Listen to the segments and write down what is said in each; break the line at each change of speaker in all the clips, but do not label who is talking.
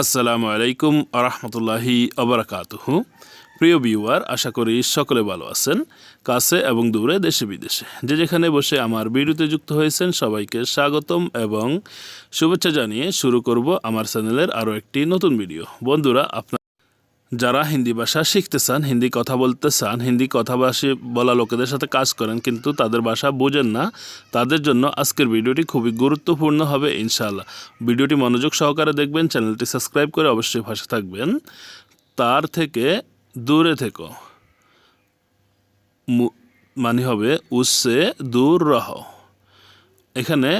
আসসালামু আলাইকুম আরহামতুল্লাহি আবরাকাতহু। প্রিয় বিউয়ার আশা করি সকলে ভালো আছেন, কাছে এবং দূরে দেশে বিদেশে। যে যেখানে বসে আমার ভিডিওতে যুক্ত হয়েছেন সবাইকে স্বাগতম এবং শুভেচ্ছা জানিয়ে শুরু করব আমার চ্যানেলের আরও একটি নতুন ভিডিও। বন্ধুরা, আপনার যারা হিন্দি ভাষা শিখতে চান, হিন্দি কথা বলতে চান, হিন্দি কথাভাষী বলা লোকেদের সাথে কাজ করেন, কিন্তু তাদের ভাষা বোঝেন না, তাদের জন্য আজকের ভিডিওটি খুবই গুরুত্বপূর্ণ হবে, ইনশাআল্লাহ। ভিডিওটি মনোযোগ সহকারে দেখবেন, চ্যানেলটি সাবস্ক্রাইব করে অবশ্যই ভাষা থাকবেন। তার থেকে দূরে থেকো। মানে হবে, উসে দূর রহ। এখানে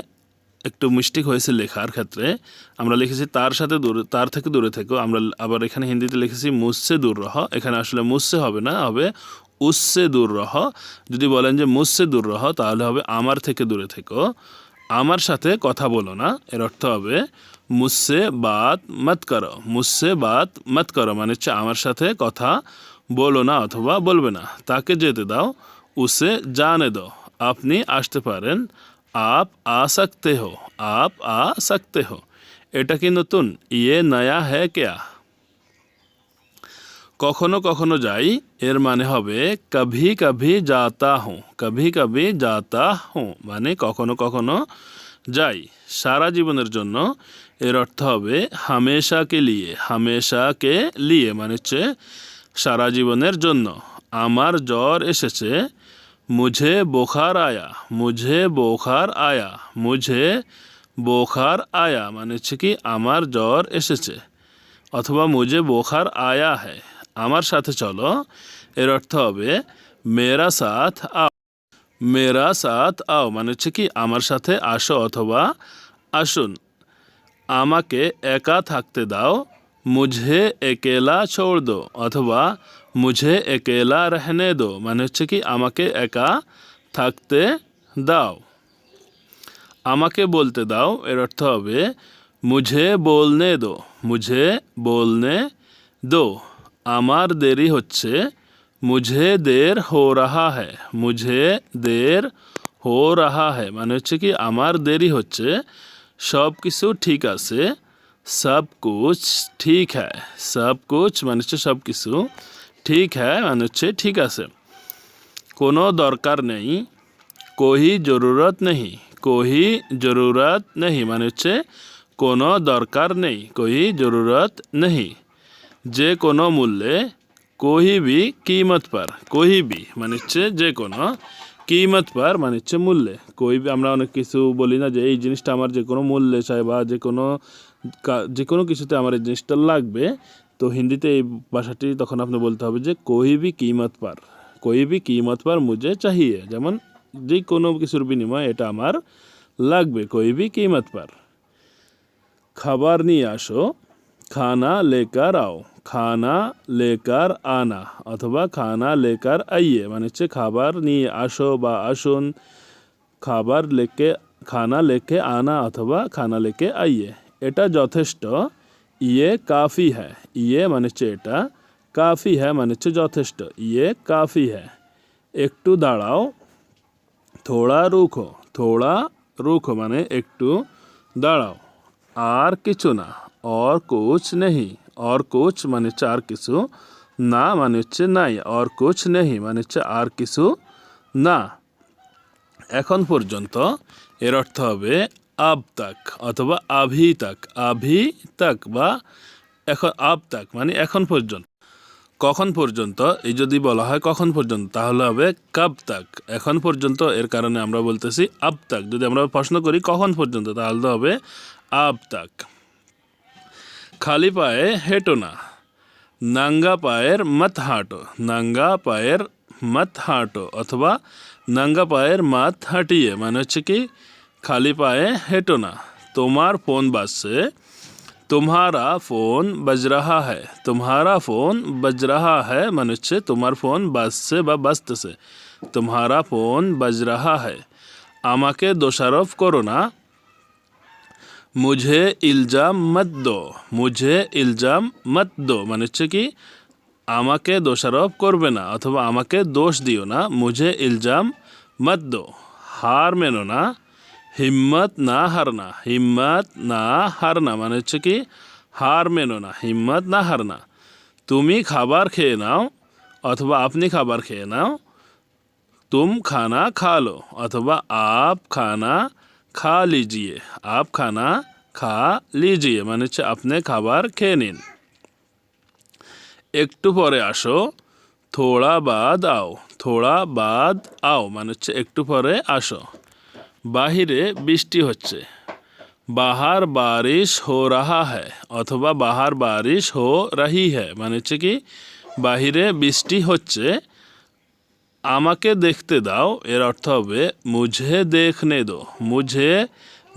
একটু মিস্টেক হয়েছে লেখার ক্ষেত্রে, আমরা লিখেছি তার সাথে দূরে, তার থেকে দূরে থেকো। আমরা আবার এখানে হিন্দিতে লিখেছি মুসসে দূর রহ। এখানে আসলে মুসসে হবে না, হবে উসসে দূর রহ। যদি বলেন যে মুসসে দূর রহ, তাহলে হবে আমার থেকে দূরে থেকো। আমার সাথে কথা বলো না, এর অর্থ হবে মুসসে বাত মত করো। মুসসে বাত মত করো মানে হচ্ছে আমার সাথে কথা বলো না অথবা বলবে না। তাকে যেতে দাও, উসে জানে দাও। আপনি আসতে পারেন আপ আ সকতে হো আপ আ সকতে হো এটা কি নতুন? ইয়ে নয়া হ্যাঁ কেয়া? কখনো কখনো যাই, এর মানে হবে কভি কভি যাতা হুঁ, কভি কভি যাতা হুঁ মানে কখনো কখনো যাই। সারা জীবনের জন্য এর অর্থ হবে হামেশা কে লিয়ে, হামেশা কে লিয়ে মানে হচ্ছে সারা জীবনের জন্য। আমার জ্বর এসেছে মুঝে বোখার আয়া মুঝে বোখার আয়া মুঝে বোখার আয়া মানে হচ্ছে কি আমার জ্বর এসেছে, অথবা মুঝে বোখার আয়া হ্যায় আমার সাথে চলো, এর অর্থ হবে মেরা সাথ আও মেরা সাথ আও মানে হচ্ছে কি, আমার সাথে আসো অথবা আসুন, আমাকে একা থাকতে দাও মুঝে একেলা ছোড় দো অথবা মুঝে একেলা রহনে দো মানে হচ্ছে কি আমাকে একা থাকতে দাও আমাকে বলতে দাও এর অর্থ হবে মুঝে বলনে দো মুঝে বলনে দো আমার দেরি হচ্ছে মুঝে দের হো রাহা হ্যায় মুঝে দের হো রাহা হ্যায় মানে হচ্ছে কি, আমার দেরি হচ্ছে সব কিছু ঠিক আছে সব কুছ ঠিক হ্যায় সব কুছ মানে হচ্ছে সব কিছু ঠিক হ্যায় মানে হচ্ছে ঠিক আছে কোনো দরকার নেই কোই জরুরত নেই কোই জরুরত নেই মানে হচ্ছে কোনো দরকার নেই কোই জরুরত নেই যে কোনো মূল্যে বি কিমত পার বি মানে হচ্ছে যে কোনো কিমত পার মানে হচ্ছে মূল্যে কোই আমরা অনেক কিছু বলি না যে এই জিনিসটা আমার যে কোনো মূল্যে চাই বা যে কোনো যে কোনো কিছুতে আমার এই জিনিসটা লাগবে, তো হিন্দিতে এই ভাষাটি তখন আপনি বলতে হবে যে কোই বি কিমত পার কোই বি কিমত পার মুজে চাহিয়ে। যেমন যে কোনো কিছুর বিনিময় এটা আমার লাগবে কোই বি কিমত পার। খাবার নিয়ে আসো, খানা লেকার আও, খানা লেকার আনা, অথবা, খানা লেকার আইয়ে মানে হচ্ছে খাবার নিয়ে আসো বা আসুন, খাবার লেকে, খানা লেকে আনা অথবা খানা লেকে আইয়ে। এটা যথেষ্ট। ইয়ে কাফি হ্যাঁ ইয়ে মানে হচ্ছে এটা। কাফি হ্যাঁ মানে হচ্ছে যথেষ্ট। ইয়ে কাফি হ্যাঁ একটু দাঁড়াও। থোড়া রুখো। থোড়া রুখো মানে একটু দাঁড়াও। আর কিছু না। অর কুচ নেই অর কোচ মানে হচ্ছে আর কিছু না মানে হচ্ছে নাই। অর কোচ নেই মানে হচ্ছে আর কিছু না। এখন পর্যন্ত এর অর্থ হবে আব তাক অথবা আভি তাক। আভি তাক বা এখন আব তাক মানে এখন পর্যন্ত। কখন পর্যন্ত? এই যদি বলা হয় কখন পর্যন্ত, তাহলে হবে কাব তাক। এখন পর্যন্ত, এর কারণে আমরা বলতেছি আব তাক। যদি আমরা প্রশ্ন করি কখন পর্যন্ত, তাহলে হবে আব তাক। খালি পায়ে হেঁটো না। নাঙ্গা পায়ের মত হাঁটো। নাঙ্গা পায়ের মত হাঁটো অথবা নাঙ্গা পায়ের মাত হাঁটিয়ে মানে হচ্ছে কি খালি পায়ে হেঁটো না। তোমার ফোন বাজছে। তোমারা ফোন বাজ রাহা হ্যাঁ তোমারা ফোন বাজ রাহা হ্যাঁ মানে হচ্ছে তোমার ফোন বাজছে বা বাজতেছে। তোমারা ফোন বাজ রাহা হ্যাঁ আমাকে দোষারোপ করো না। মুঝে ইলজাম মত দো। মুঝে ইলজাম মত দো মানে হচ্ছে কি, আমাকে দোষারোপ করবে না অথবা আমাকে দোষ দিও না। মুঝে ইলজাম মত দো। হার মেনো না। হিম্মত না হারনা হিম্মত না হারনা মানে হচ্ছে কি হার মেনো না হিম্মত না হারনা তুমি খাবার খেয়ে নাও অথবা আপনি খাবার খেয়ে নাও তুম খানা খা লো অথবা আপ খানা খা লিজিয়ে আপ খানা খা লিজিয়ে মানে হচ্ছে আপনি খাবার খেয়ে নিন একটু পরে আসো থোড়া বাদ আও থোড়া বাদ আও মানে হচ্ছে একটু পরে আসো বাহিরে বৃষ্টি হচ্ছে। বাহার বারিশ হো রাহা হ্যায়, অথবা বাহার বারিশ হো রাহি হ্যায় মানে হচ্ছে কি, বাহিরে বৃষ্টি হচ্ছে। আমাকে দেখতে দাও, এর অর্থ হবে, মুঝে দেখনে দো, মুঝে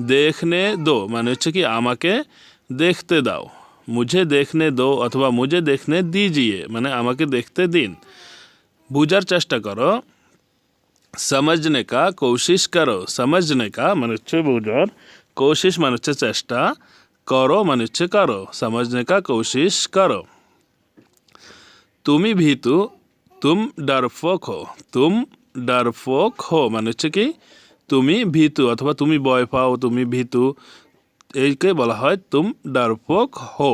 দেখনে দো মানে হচ্ছে কি, আমাকে দেখতে দাও। মুঝে দেখনে দো অথবা মুঝে দেখনে দিজিয়ে মানে আমাকে দেখতে দিন। বুঝার চেষ্টা করো। সমঝনে কা কোশিশ করো সমঝনে কা মানে হচ্ছে বুঝার কোশিশ মানে হচ্ছে চেষ্টা করো মানে হচ্ছে করো সমঝনে কা কোশিশ করো তুমি ভীতু তুম ডারফোক হো তুম ডারফোক হো মানে হচ্ছে কি তুমি ভীতু অথবা তুমি ভয় পাও তুমি ভীতু এইকে বলা হয় তুম ডারফোক হো